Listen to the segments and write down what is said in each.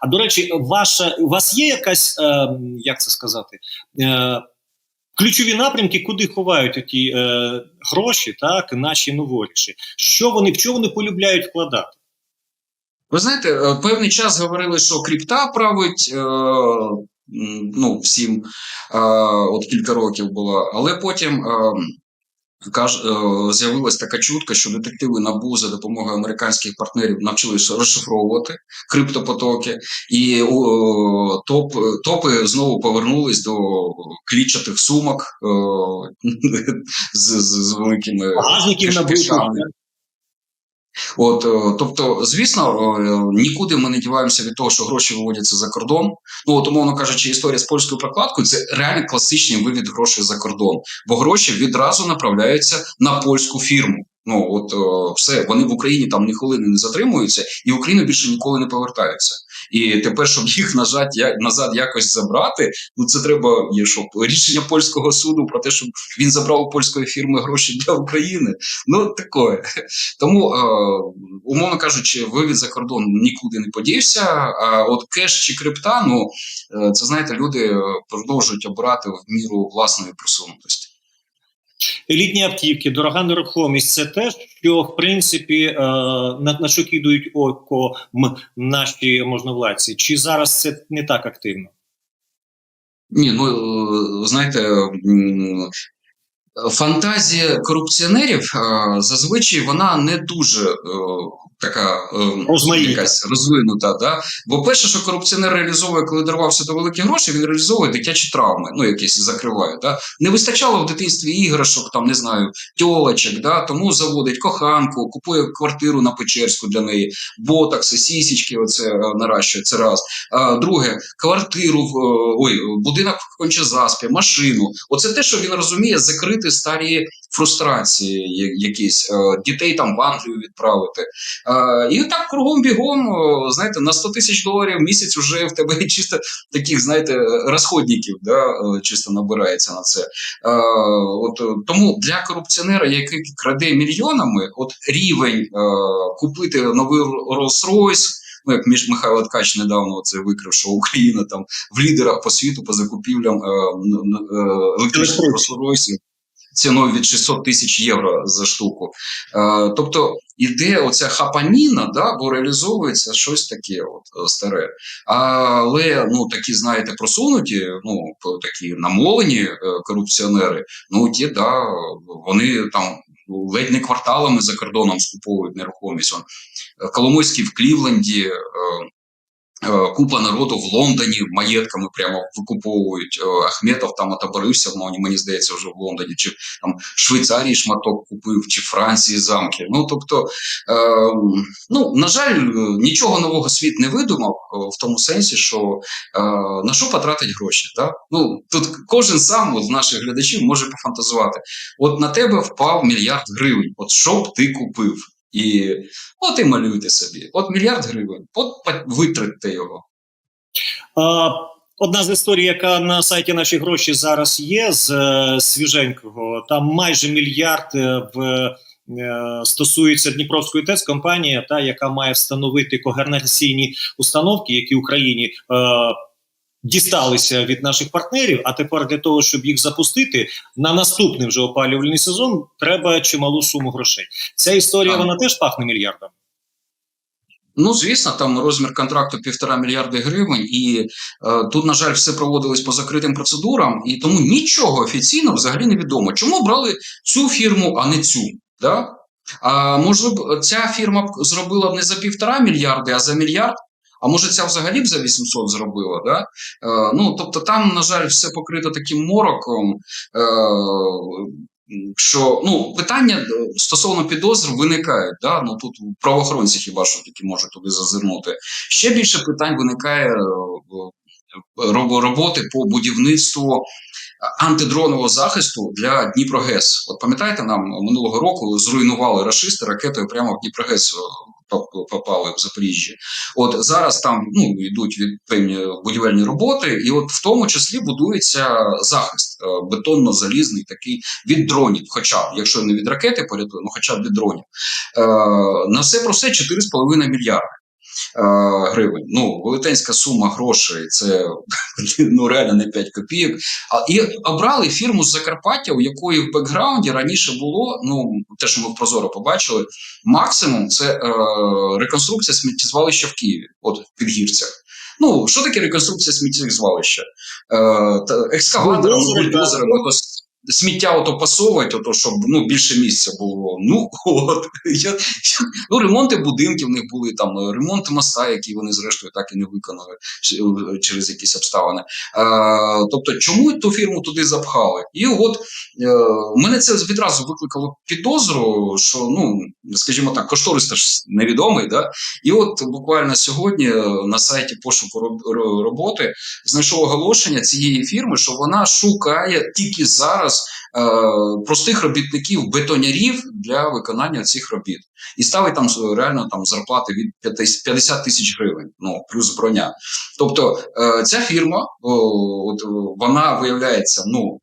А до речі, ваша у вас є якась, е, як це сказати, е, ключові напрямки, куди ховають ті е, гроші, так, наші новоріші? Що вони, в що вони полюбляють вкладати? Ви знаєте, е, певний час говорили, що крипта править. Е, ну, всім е, от кілька років було, але потім е, з'явилась така чутка, що детективи НАБУ за допомогою американських партнерів навчилися розшифровувати криптопотоки, і о, топ, топи знову повернулись до клітчатих сумок е, з, з, з великими Багажників набутих. От, е, тобто, звісно, е, нікуди ми не діваємося від того, що гроші виводяться за кордон. Ну, от, умовно кажучи, історія з польською прокладкою це реально класичний вивід грошей за кордон, бо гроші відразу направляються на польську фірму. Ну от е, все, вони в Україні там ні хвилини не затримуються, і в Україну більше ніколи не повертаються. І тепер, щоб їх назад, я, назад якось забрати, ну це треба є що рішення польського суду про те, щоб він забрав у польської фірми гроші для України. Ну таке. Тому, е, умовно кажучи, вивід за кордон нікуди не подівся. А от кеш чи крипта, ну е, це знаєте, люди е, продовжують обирати в міру власної просунутості. Елітні автівки, дорога нерухомість це те, що в принципі е, на, на що кидають око м, наші можновладці. Чи зараз це не так активно? Ні, ну е, знаєте, фантазія корупціонерів е, зазвичай вона не дуже така е, Розмаїта. якась розвинута. Да? Бо перше, що корупціонер реалізовує, коли дорвався до великих грошей, він реалізовує дитячі травми, ну якісь закриває. Да? Не вистачало в дитинстві іграшок, там не знаю, тьолочок, да? тому заводить коханку, купує квартиру на Печерську для неї, ботокси, сісічки, оце е, наращує. Це раз. А, друге, квартиру, е, ой, будинок в Кончезаспі, машину. Оце те, що він розуміє, закрити старі фрустрації, якісь е, дітей там в Англію відправити. Е, І так кругом бігом, знаєте, на 100 тисяч доларів в місяць вже в тебе чисто таких, знаєте, розходників, да, е, чисто набирається на це. Е, От е, тому для корупціонера, який краде мільйонами, от рівень е, купити новий Rolls-Royce, Ну, як Міш Михайло Ткач недавно це викрив, що Україна там в лідерах по світу по закупівлям е, н- н- е, електричних Rolls-Royce ціною від 600 тисяч євро за штуку. Е, тобто іде оця хапаніна, да, бо реалізовується щось таке от, е, старе. Але ну, такі, знаєте, просунуті, ну, такі намолені е, корупціонери, ну ті, да, вони там ледь не кварталами за кордоном скуповують нерухомість. Он, Коломойський в Клівленді. Е, Купа народу в Лондоні маєтками прямо викуповують. Е, Ахметов там отоборився, ну, мені здається, вже в Лондоні, чи там Швейцарії шматок купив, чи Франції замки. Ну тобто, е, ну на жаль, нічого нового світ не видумав е, в тому сенсі, що е, на що потратить гроші. Да? Ну тут кожен сам з наших глядачів може пофантазувати. От на тебе впав мільярд гривень. От що б ти купив? І от і малюйте собі. От мільярд гривень, от витратьте його. А, одна з історій, яка на сайті наші гроші зараз є, з е, свіженького, там майже мільярд е, в. е, Стосується Дніпровської ТЕЦ компанія, та яка має встановити когенераційні установки, які Україні е, дісталися від наших партнерів. А тепер для того, щоб їх запустити на наступний вже опалювальний сезон, треба чималу суму грошей. Ця історія вона теж пахне мільярдом. Ну, звісно, там розмір контракту півтора мільярди гривень, і е, тут, на жаль, все проводилось по закритим процедурам, і тому нічого офіційно взагалі не відомо. Чому брали цю фірму, а не цю? Да? А може б ця фірма зробила б не за півтора мільярди, а за мільярд? А може, ця взагалі б за 800 зробила? Да? Е, ну, тобто, там, на жаль, все покрито таким мороком. Е, що ну питання е, стосовно підозр виникають. Да? Ну тут правоохоронці хіба що таки можуть туди зазирнути. Ще більше питань виникає е, роботи по будівництву антидронового захисту для Дніпрогес. От пам'ятаєте, нам минулого року зруйнували рашисти ракетою прямо в Дніпрогес е, попали в Запоріжжі. От зараз там ну йдуть від будівельні роботи, і от в тому числі будується захист е, бетонно-залізний такий від дронів, хоча б якщо не від ракети порятує, ну хоча б від дронів. Е, на все про все 4,5 мільярди. Гривень. Ну, велетенська сума грошей, це ну, реально не 5 копійок. А, і обрали фірму з Закарпаття, у якої в бекграунді раніше було, ну, те, що ми в Прозоро побачили, максимум це е, реконструкція сміттєзвалища в Києві, от в Підгірцях. Ну, що таке реконструкція сміттєзвалища? Е, екскаваторами, бульдозерами, сміття ото пасовувати, ото, щоб ну, більше місця було. Ну, от, я, я, ну, ремонти будинків в них були, там, е, ремонт моста, який вони зрештою так і не виконали е, через якісь обставини. Е, тобто, чому ту фірму туди запхали? І от е, мене це відразу викликало підозру, що, ну, скажімо так, кошторис теж невідомий, да? І от буквально сьогодні е, на сайті пошуку роботи знайшов оголошення цієї фірми, що вона шукає тільки зараз е, простих робітників, бетонярів для виконання цих робіт. І ставить там е, реально там зарплати від 50 50 тисяч гривень, ну плюс броня. Тобто е, ця фірма, о, от, вона виявляється, ну.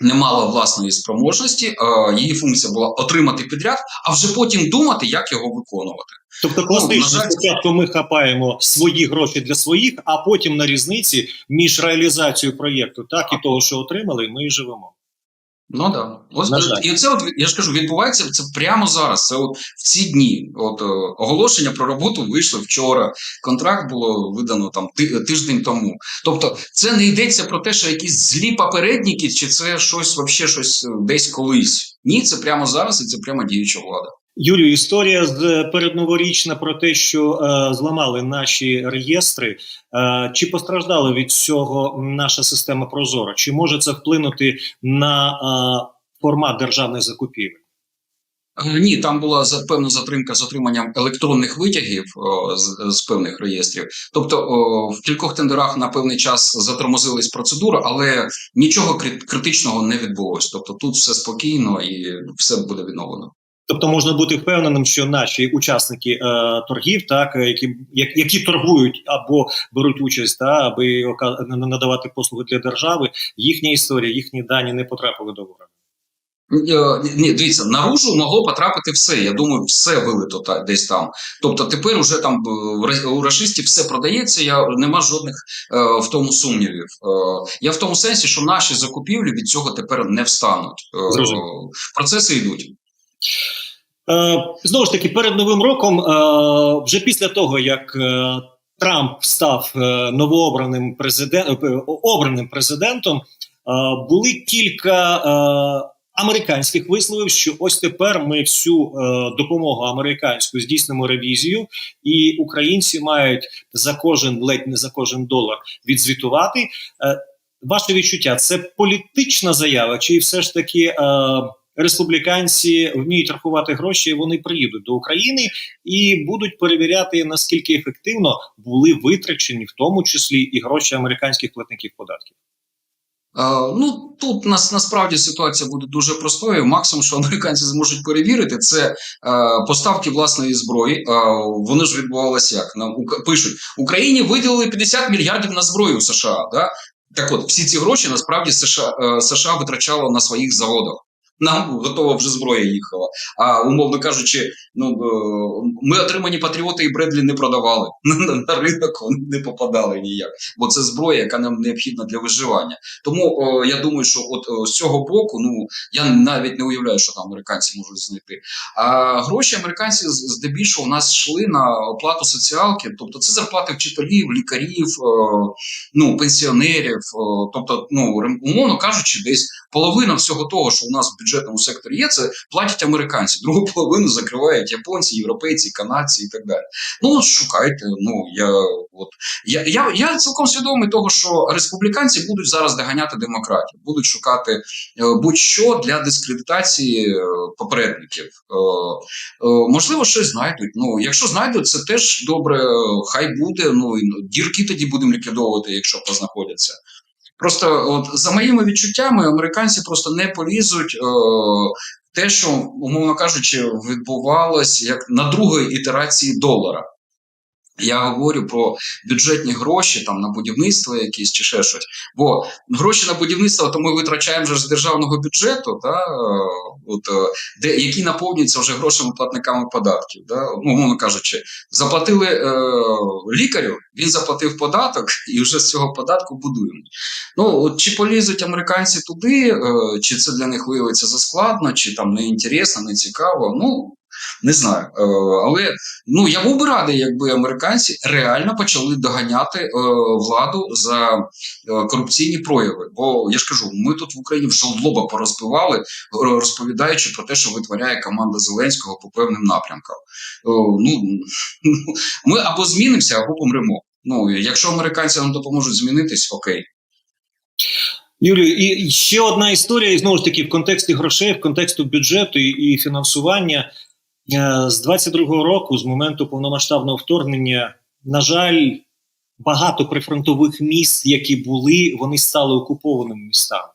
Не мала власної спроможності, е, її функція була отримати підряд, а вже потім думати, як його виконувати. Тобто, класично, жаль, спочатку ми хапаємо свої гроші для своїх, а потім на різниці між реалізацією проєкту, так і того, що отримали, ми і живемо. Ну да, ось На жаль. і це от я ж кажу, відбувається це прямо зараз. Це от в ці дні. От е, оголошення про роботу вийшло вчора. Контракт було видано там ти- тиждень тому. Тобто, це не йдеться про те, що якісь злі попередники, чи це щось вообще щось е, десь колись. Ні, це прямо зараз, і це прямо діюча влада. Юрію, історія з передноворічна про те, що е, зламали наші реєстри. Е, чи постраждала від цього наша система Прозора? Чи може це вплинути на е, формат державних закупівель? Е, Ні, там була певна затримка з отриманням електронних витягів о, з, з певних реєстрів. Тобто о, в кількох тендерах на певний час затормозились процедури, але нічого крит- критичного не відбулося. Тобто тут все спокійно і все буде відновлено. Тобто можна бути впевненим, що наші учасники е, торгів, так е, які, як- які торгують або беруть участь, та, аби надавати послуги для держави, їхня історія, їхні дані не потрапили до ворога. Е, Ні, дивіться, наружу могло потрапити все. Я думаю, все вилито та, десь там. Тобто тепер уже там е, у рашистів все продається. Я нема жодних е, в тому сумнівів. Е, я в тому сенсі, що наші закупівлі від цього тепер не встануть. Е, Зрозуміло. процеси йдуть. Е, знову ж таки, перед новим роком, е, вже після того як е, Трамп став новообраним президент, е, обраним президентом, були кілька американських висловів, що ось тепер ми всю допомогу американську здійснимо ревізію, і українці мають за кожен ледь не за кожен долар відзвітувати. Ваше відчуття це політична заява, чи все ж таки? Республіканці вміють рахувати гроші, вони приїдуть до України і будуть перевіряти наскільки ефективно були витрачені, в тому числі і гроші американських платників податків. Е, ну тут нас насправді ситуація буде дуже простою. Максимум, що американці зможуть перевірити, це е, поставки власної зброї. Е, вони ж відбувалися як нам пишуть Україні виділили 50 мільярдів на зброю в США. Да? Так от всі ці гроші насправді США, е, США витрачало на своїх заводах. Нам готова вже зброя їхала. А умовно кажучи, ну ми отримані патріоти і Бредлі не продавали на, ринок. Вони не попадали ніяк, бо це зброя, яка нам необхідна для виживання. Тому я думаю, що от з цього боку, ну я навіть не уявляю, що там американці можуть знайти. А гроші американці здебільшого у нас йшли на оплату соціалки, тобто це зарплати вчителів, лікарів, ну пенсіонерів. тобто, ну умовно кажучи, десь половина всього того, що у нас в бюджетному секторі є, це платять американці. Другу половину закривають японці, європейці, канадці і так далі. Ну от шукайте. Ну я от я, я, я цілком свідомий того, що республіканці будуть зараз доганяти демократів, будуть шукати е, будь-що для дискредитації е, попередників. Е, можливо, щось знайдуть. Ну, якщо знайдуть, це теж добре. Хай буде. Ну, дірки тоді будемо ліквідовувати, якщо познаходяться. Просто от за моїми відчуттями, американці просто не полізуть. Е, те, що, умовно кажучи, відбувалось як на другої ітерації долара. Я говорю про бюджетні гроші там на будівництво якісь чи ще щось. Бо гроші на будівництво то ми витрачаємо вже з державного бюджету, да, от, е, де, які наповнюються вже грошами платниками податків. Да, ну, умовно кажучи, заплатили е, лікарю, він заплатив податок і вже з цього податку будуємо. Ну, от, чи полізуть американці туди, е, чи це для них виявиться заскладно, чи там не інтересно, не цікаво. Ну, не знаю. Е, але ну, я був би радий, якби американці реально почали доганяти е, владу за е, корупційні прояви. Бо я ж кажу, ми тут в Україні вже лоба порозбивали, розповідаючи про те, що витворяє команда Зеленського по певним напрямкам. Ну, ми або змінимося, або помремо. Ну, якщо американці нам допоможуть змінитись, окей. Юрію, і ще одна історія, і знову ж таки, в контексті грошей, в контексті бюджету і, і фінансування. Е, З 22-го року, з моменту повномасштабного вторгнення, на жаль, багато прифронтових міст, які були, вони стали окупованими містами.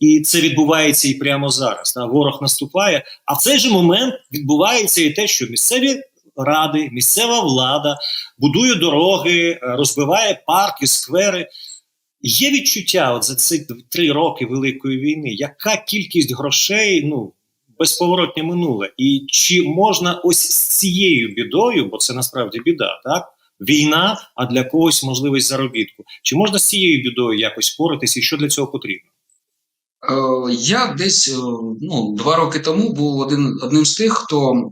І це відбувається і прямо зараз. Та, ворог наступає. А в цей же момент відбувається і те, що місцеві ради, місцева влада будує дороги, е, розбиває парки, сквери. Є відчуття от за ці три роки Великої війни, яка кількість грошей ну безповоротне минуле, і чи можна ось з цією бідою, бо це насправді біда, так війна, а для когось можливість заробітку. Чи можна з цією бідою якось впоратися, і що для цього потрібно? Е, Я десь е, ну, два роки тому був один, одним з тих, хто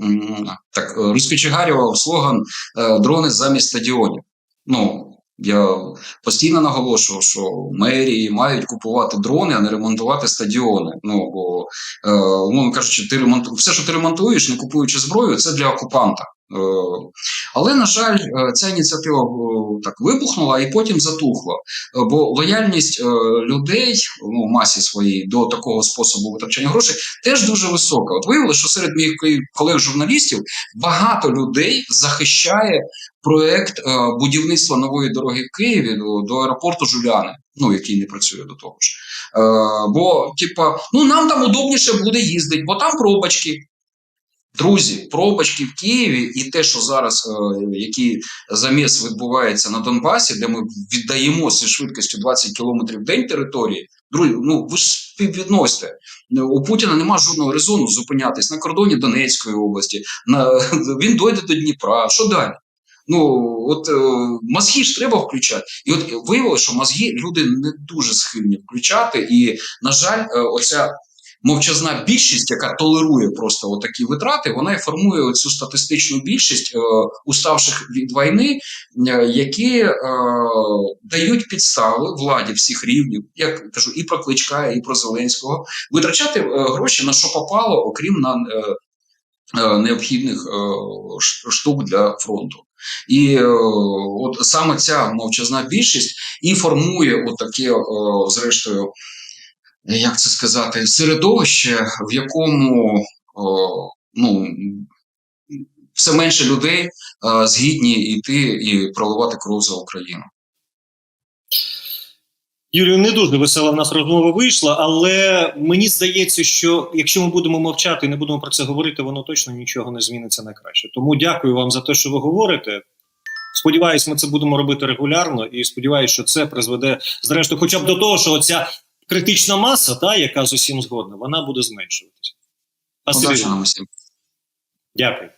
так е, слоган е, дрони замість стадіонів. Ну, я постійно наголошував, що мерії мають купувати дрони, а не ремонтувати стадіони. Ну бо е, умовно кажучи, ти ремонту... все, що ти ремонтуєш, не купуючи зброю, це для окупанта. Е, але на жаль, е, ця ініціатива е, так вибухнула і потім затухла. Бо лояльність людей ну, в масі своїй до такого способу витрачання грошей теж дуже висока. От виявилося, що серед моїх колег-журналістів багато людей захищає проект будівництва нової дороги в Києві до, до аеропорту Жуляни, ну який не працює до того ж. Бо, типа, ну нам там удобніше буде їздити, бо там пробочки. Друзі, пробочки в Києві і те, що зараз е, який заміс відбувається на Донбасі, де ми віддаємо зі швидкістю 20 км в день території. Друзі, ну ви ж співвідносите. У Путіна немає жодного резону зупинятись на кордоні Донецької області. На він дойде до Дніпра. Що далі? Ну от е, мозги ж треба включати, і от виявилося, що мозги люди не дуже схильні включати. І на жаль, е, оця мовчазна більшість, яка толерує просто отакі витрати, вона і формує оцю статистичну більшість е, уставших від війни, е, які е, дають підстави владі всіх рівнів, як кажу, і про Кличка, і про Зеленського, витрачати гроші на що попало, окрім на необхідних штук для фронту. І от саме ця мовчазна більшість і формує отаке, зрештою, як це сказати, середовище, в якому о, ну, все менше людей е, згідні йти і проливати кров за Україну. Юрію, не дуже весела в нас розмова вийшла, але мені здається, що якщо ми будемо мовчати і не будемо про це говорити, воно точно нічого не зміниться на краще. Тому дякую вам за те, що ви говорите. Сподіваюсь, ми це будемо робити регулярно, і сподіваюся, що це призведе зрештою, хоча б до того, що оця критична маса, та яка з усім згодна, вона буде зменшуватися. Дякую.